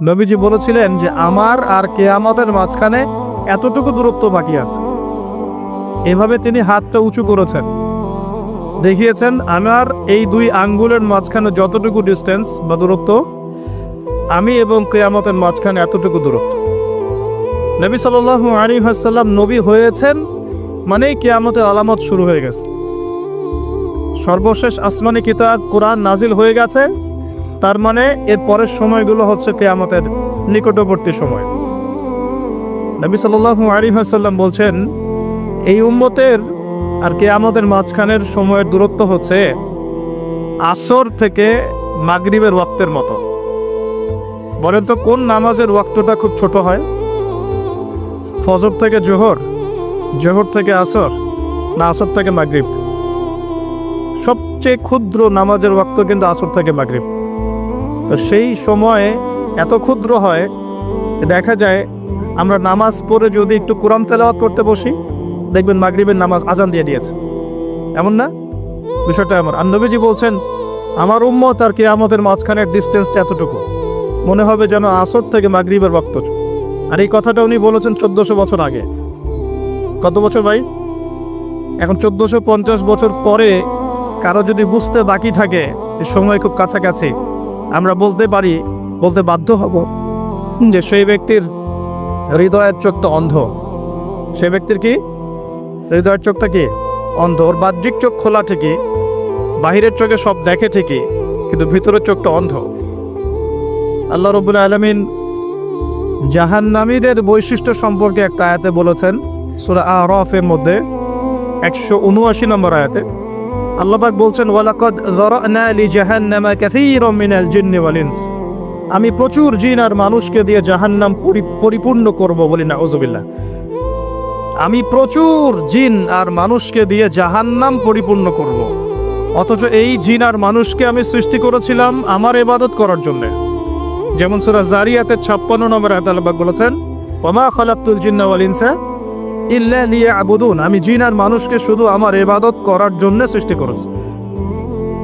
নবীজি বলেছিলেন যে আমার আর কেয়ামতের মাঝখানে এতটুকু দূরত্ব বাকি আছে। এভাবে তিনি হাতটা উঁচু করেছেন। দেখিয়েছেন আমার এই দুই আঙ্গুলের মাঝখানে যতটুকু ডিস্টেন্স বা দূরত্ব, আমি এবং কেয়ামতের মাঝখানে এতটুকু দূরত্ব। নবী সাল আলী হাসাল্লাম নবী হয়েছেন মানেই কেয়ামতের আলামত শুরু হয়ে গেছে। সর্বশেষ আসমানি কিতাব কোরআন নাজিল হয়ে গেছে। তার মানে এর পরের সময়গুলো হচ্ছে কেয়ামতের নিকটবর্তী সময়। নবী সাল্লাল্লাহু আলী হাসাল্লাম বলছেন, এই উম্মতের আর কেয়ামতের মাঝখানের সময়ের দূরত্ব হচ্ছে আসর থেকে মাগরিবের ওয়াক্তের মতো। বলেন তো, কোন নামাজের ওয়াক্তটা খুব ছোট হয়? ফজর থেকে জোহর জোহর থেকে আসর, না আসর থেকে মাগরিব? সবচেয়ে ক্ষুদ্র নামাজের ওয়াক্ত কিন্তু আসর থেকে মাগরিব। তো সেই সময়ে এত ক্ষুদ্র হয় দেখা যায় আমরা নামাজ পড়ে যদি একটু কোরআন তেলাওয়াত করতে বসি, দেখবেন মাগরিবের নামাজ আজান দিয়ে দিয়েছে। এমন না? বিষয়টা এমন। আর নবীজি বলছেন, আমার উম্মত আর কেয়ামতের মাঝখানের ডিস্টেন্সটা এতটুকু। মনে হবে যেন আসর থেকে মাগরিবের বক্ত আর এই কথাটা উনি বলেছেন চোদ্দশো বছর আগে। কত বছর ভাই? এখন চোদ্দশো পঞ্চাশ বছর পরে কারও যদি বুঝতে বাকি থাকে সময় খুব কাছাকাছি। আমরা বলতে পারি, বলতে বাধ্য হব যে সেই ব্যক্তির হৃদয়ের চোখ তো অন্ধ। সে ব্যক্তির কি? হৃদয়ের চোখটা কি অন্ধ? ওর বাহ্যিক চোখ খোলা ঠিকই, বাহিরের চোখে সব দেখে ঠিকই, কিন্তু ভিতরের চোখটা অন্ধ। আল্লাহ রবুল আলমিন জাহান্নামীদের বৈশিষ্ট্য সম্পর্কে একটা আয়াতে বলেছেন, সুরা আরফের মধ্যে একশো উনআশি নম্বর আয়াতে। আল্লাপাক বলছেন, ওয়ালাকদ মিনাল আমি প্রচুর জিন আর মানুষকে দিয়ে জাহান্নাম পরি- পরিপূর্ণ করব বলি না ওজবিল্লাহ আমি প্রচুর জিন আর মানুষকে দিয়ে জাহান্নাম পরিপূর্ণ করব। অথচ এই জিন আর মানুষকে আমি সৃষ্টি করেছিলাম আমার ইবাদত করার জন্য। যেমন সূরা জারিয়াতের 56 নম্বর আয়াত আল্লাহ পাক বলেছেন ওমা খালাকতুল জিন্না ওয়াল ইনসা ইল্লা লিয়াবুদুন, আমি জিন আর মানুষকে শুধু আমার এবাদত করার জন্য সৃষ্টি করেছি।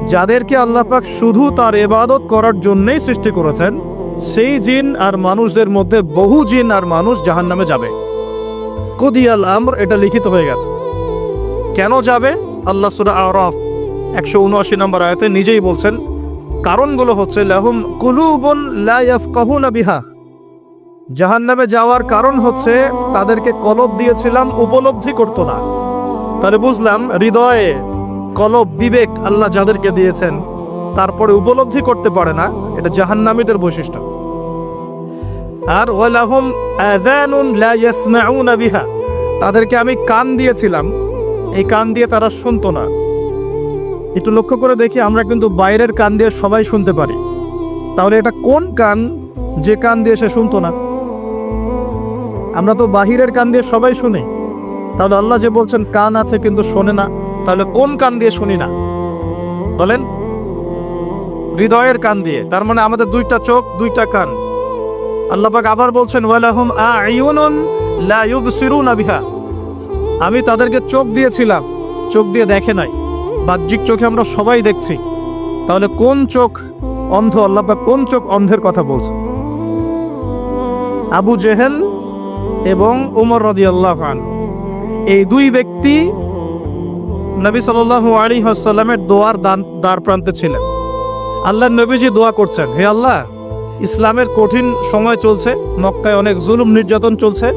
যাদেরকে আল্লাহ পাক শুধু তার এবাদত করার জন্যই সৃষ্টি করেছেন, সেই জিন আর মানুষদের মধ্যে বহু জিন আর মানুষ জাহান্নামে যাবে। কুদিয়াল আমর, এটা লিখিত হয়ে গেছে। কেন যাবে? আল্লাহ সূরা আরাফ, একশো উনআশি নম্বর আয়াতে নিজেই বলছেন, কারণগুলো হচ্ছে, লাহুম কুলুবুন লা ইয়াফকাহুনা বিহা জাহান্নামে যাওয়ার কারণ হচ্ছে তাদেরকে কলব দিয়েছিলাম, উপলব্ধি করতো না। তাহলে বুঝলাম, হৃদয়ে কলব, বিবেক আল্লাহ যাদেরকে দিয়েছেন, তারপরে উপলব্ধি করতে পারে না, এটা জাহান্নামীদের বৈশিষ্ট্য। আর লা বিহা, তাদেরকে আমি কান দিয়েছিলাম, এই কান দিয়ে তারা শুনতো না। একটু লক্ষ্য করে দেখি, আমরা কিন্তু বাইরের কান দিয়ে সবাই শুনতে পারি। তাহলে এটা কোন কান? যে কান দিয়ে সে শুনতো না। আমরা তো বাহিরের কান দিয়ে সবাই শুনি। তাহলে আল্লাহ যে বলছেন, কান আছে কিন্তু শোনে না, তাহলে কোন কান দিয়ে শুনি না? বলেন, হৃদয়ের কান দিয়ে, তার মানে আমাদের দুইটা চোখ, দুইটা কান। আল্লাপাক আবার বলছেন আমি তাদেরকে চোখ দিয়েছিলাম, চোখ দিয়ে দেখে নাই। বাহ্যিক চোখে আমরা সবাই দেখছি। তাহলে কোন চোখ অন্ধ? আল্লাহ পাক কোন চোখ অন্ধের কথা বলছে আবু জেহেল এবং উমর রদিয়াল্লাহ খান এই দুই ব্যক্তি নবী সাল্লাল্লাহু আলাইহি ওয়াসাল্লামের দোয়ার দান দ্বার প্রান্তে ছিলেন। আল্লাহ নবীজি দোয়া করছেন, হে আল্লাহ, ইসলামের কঠিন সময় চলছে, মক্কায় অনেক জুলুম নির্যাতন চলছে।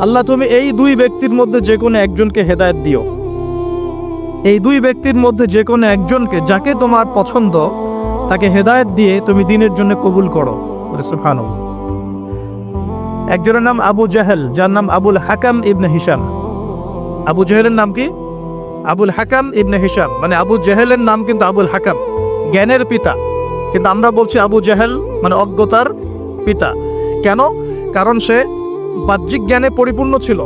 আল্লাহ, তুমি এই দুই ব্যক্তির মধ্যে যে কোনো একজনকে হেদায়েত দিও। এই দুই ব্যক্তির মধ্যে যে কোনো একজনকে, যাকে তোমার পছন্দ, তাকে হেদায়েত দিয়ে তুমি দিনের জন্য কবুল করো। সুবহানাল্লাহ। একজনের নাম আবু জাহেল, যার নাম আবুল হাকাম ইবনে হিসাম আবু জাহেলের নাম কি? আবুল হাকাম ইবনে হিসাম মানে আবু জাহেলের নাম কিন্তু আবুল হাকাম। জ্ঞানের পিতা। কিন্তু আমরা বলছি আবু জাহেল মানে অজ্ঞতার পিতা। কেন? কারণ সে বাহ্যিক জ্ঞানে পরিপূর্ণ ছিল।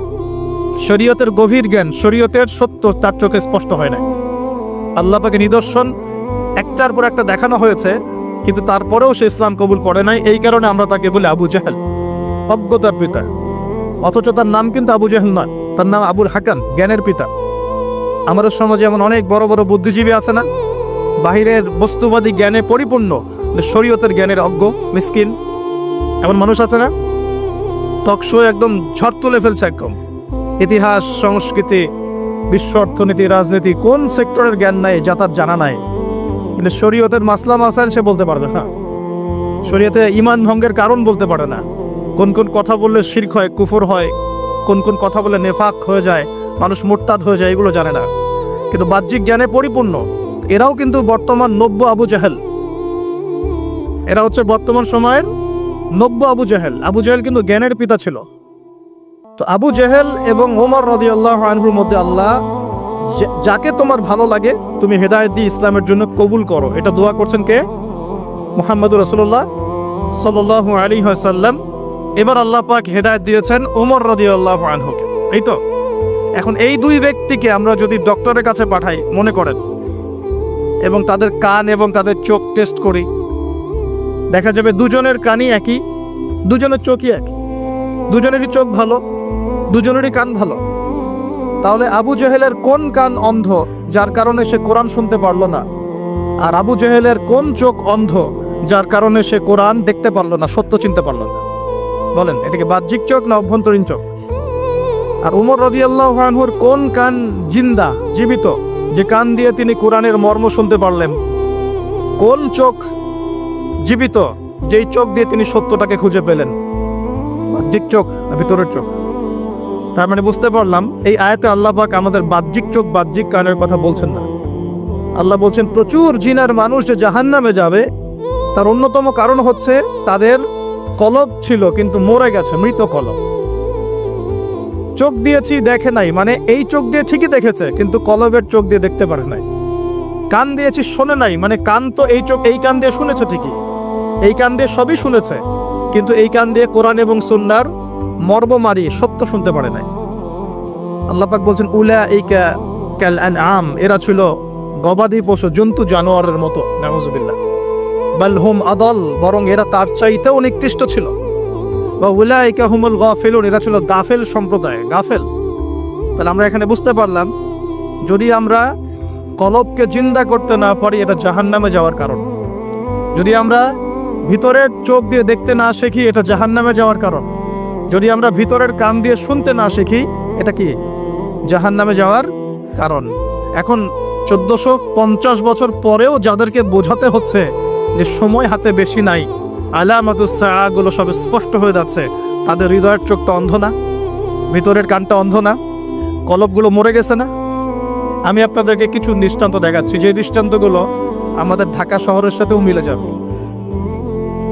শরীয়তের গভীর জ্ঞান, শরীয়তের সত্য তার চোখে স্পষ্ট হয় না আল্লাহ পাকে নিদর্শন একটার পর একটা দেখানো হয়েছে, কিন্তু তারপরেও সে ইসলাম কবুল করে নাই। এই কারণে আমরা তাকে বলি আবু জাহেল। অজ্ঞতার পিতা। অথচ তার নাম কিন্তু আবু জাহেল নয়, তার নাম আবুল হাকান জ্ঞানের পিতা। আমাদের সমাজে এমন অনেক বড় বড় বুদ্ধিজীবী আছে না? বাহিরের বস্তুবাদী জ্ঞানে পরিপূর্ণ শরীয়তের জ্ঞানের অজ্ঞ, মিসকিন। এমন মানুষ আছে না? টকশো একদম ঝড় তুলে ফেলছে একদম। ইতিহাস, সংস্কৃতি, বিশ্ব অর্থনীতি, রাজনীতি, কোন সেক্টরের জ্ঞান নাই, যা তার জানা নাই। কিন্তু শরীয়তের মাসলা মাসাইল সে বলতে পারবে না। শরীয়তে ইমান ভঙ্গের কারণ বলতে পারে না। কোন কোন কথা বললে শির্ক হয়, কুফর হয়, কোন কোন কথা বলে নেফাক হয়ে যায়, মানুষ মোরতাদ হয়ে যায়, এগুলো জানে না। কিন্তু বাহ্যিক জ্ঞানে পরিপূর্ণ, এরাও কিন্তু বর্তমান নব্য আবু জাহেল। এরা হচ্ছে বর্তমান সময়ের নব্য আবু জাহেল। আবু জাহেল কিন্তু জ্ঞানের পিতা ছিল। তো আবু জাহেল এবং ওমর রদি আল্লাহ আনহুর মধ্যে আল্লাহ যাকে তোমার ভালো লাগে, তুমি হেদায়ত দিয়ে ইসলামের জন্য কবুল করো। এটা দোয়া করছেন কে? মোহাম্মদুর রসুল্লাহ সাল্লাহ আলী সাল্লাম এবার আল্লাহ পাক হেদায়ত দিয়েছেন ওমর রদি আল্লাহ আনহুকে। এই তো, এখন এই দুই ব্যক্তিকে আমরা যদি ডক্টরের কাছে পাঠাই, মনে করেন, এবং তাদের কান এবং তাদের চোখ টেস্ট করি, দেখা যাবে দুজনের কানই একই, দুজনের চোখই এক দুজনেরই চোখ ভালো, দুজনেরই কান ভালো। তাহলে আবু জেহেলের কোন কান অন্ধ, যার কারণে সে কোরআন শুনতে পারল না? আর আবু জেহেলের কোন চোখ অন্ধ, যার কারণে সে কোরআন দেখতে পারল না, সত্য চিনতে পারল না? বলেন, এটাকে বাহ্যিক চোখ না অভ্যন্তরীণ চোখ? আর উমর রদিয়াল্লাহুর কোন কান জিন্দা, জীবিত, যে কান দিয়ে তিনি কোরআনের মর্ম শুনতে পারলেন? কোন চোখ জীবিত, যেই চোখ দিয়ে তিনি সত্যটাকে খুঁজে পেলেন? বাহ্যিক চোখ না ভিতরের চোখ? তার মানে বুঝতে পারলাম, এই আয়াতে পাক আমাদের বাহ্যিক চোখ, বাহ্যিক কানের কথা বলছেন না। আল্লাহ বলছেন, প্রচুর জিনার মানুষ যে জাহান্নামে যাবে, তার অন্যতম কারণ হচ্ছে তাদের কলব ছিল, কিন্তু মরে গেছে, মৃত কলব। চোখ দিয়েছি দেখে নাই মানে এই চোখ দিয়ে ঠিকই দেখেছে, কিন্তু কলবের চোখ দিয়ে দেখতে পারে নাই। কান দিয়েছি শোনে নাই মানে কান তো এই চোখ, এই কান দিয়ে শুনেছে ঠিকই। এই কান দিয়ে সবই শুনেছে, কিন্তু এই কান দিয়ে কোরআন এবং সুন্নার মর্ম মারি সত্য শুনতে পারে নাই। আল্লাহ পাক বলছেন উলা এই ক্যাল আম এরা ছিল গবাদি পশু, জন্তু, জানোয়ারের মতো, নাউজুবিল্লাহ। বাল হুম আদল, বরং এরা তার চাইতেও নিকৃষ্ট ছিল। বা উলাইকা হুমুল গাফিলুন, এরা ছিল গাফেল সম্প্রদায়, গাফেল। তাহলে আমরা এখানে বুঝতে পারলাম, যদি আমরা কলবকে জিন্দা করতে না পারি, এটা জাহান্নামে যাওয়ার কারণ। যদি আমরা ভিতরের চোখ দিয়ে দেখতে না শিখি, এটা জাহান্নামে যাওয়ার কারণ। যদি আমরা ভিতরের কান দিয়ে শুনতে না শিখি, এটা কি? জাহান্নামে যাওয়ার কারণ। এখন চোদ্দশো পঞ্চাশ বছর পরেও যাদেরকে বোঝাতে হচ্ছে যে সময় হাতে বেশি নাই। আলামাতুসাগুলো সব স্পষ্ট হয়ে যাচ্ছে। তাদের হৃদয়ের চোখটা অন্ধ না? ভিতরের কানটা অন্ধ না? কলপগুলো মরে গেছে না? আমি আপনাদেরকে কিছু দৃষ্টান্ত দেখাচ্ছি। যে দৃষ্টান্তগুলো আমাদের ঢাকা শহরের সাথেও মিলে যাবে।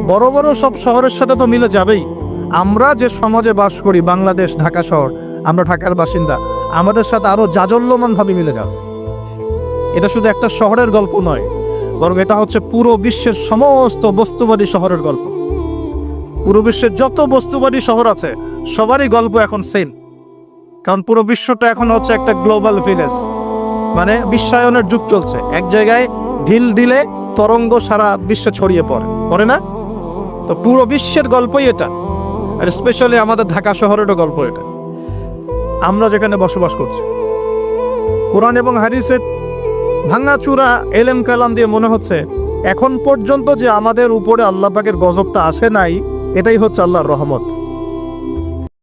বড় বড় সব শহরের সাথে তো মিলে যাবেই। আমরা যে সমাজে বাস করি, বাংলাদেশ, ঢাকা শহর, আমরা ঢাকার বাসিন্দা, আমাদের সাথে আরও জাজল্যমানভাবে মিলে যাবে। এটা শুধু একটা শহরের গল্প নয়। বরং এটা হচ্ছে পুরো বিশ্বের সমস্ত বস্তুবাদী শহরের গল্প। পুরো বিশ্বের যত বস্তুবাদী শহর আছে, সবারই গল্প এখন সেম কারণ পুরো বিশ্বটা এখন হচ্ছে একটা গ্লোবাল ভিলেজ মানে বিশ্বায়নের যুগ চলছে। এক জায়গায় ঢিল দিলে তরঙ্গ সারা বিশ্বে ছড়িয়ে পড়ে। পড়ে না? তো পুরো বিশ্বের গল্পই এটা। আর স্পেশালি আমাদের ঢাকা শহরেরও গল্প এটা। আমরা যেখানে বসবাস করছি। কোরআন এবং হাদিসের ভাঙাচুরা, এলেম কালাম দিয়ে মনে হচ্ছে, এখন পর্যন্ত যে আমাদের উপরে আল্লাহ পাকের গজবটা আসে নাই, এটাই হচ্ছে আল্লাহর রহমত।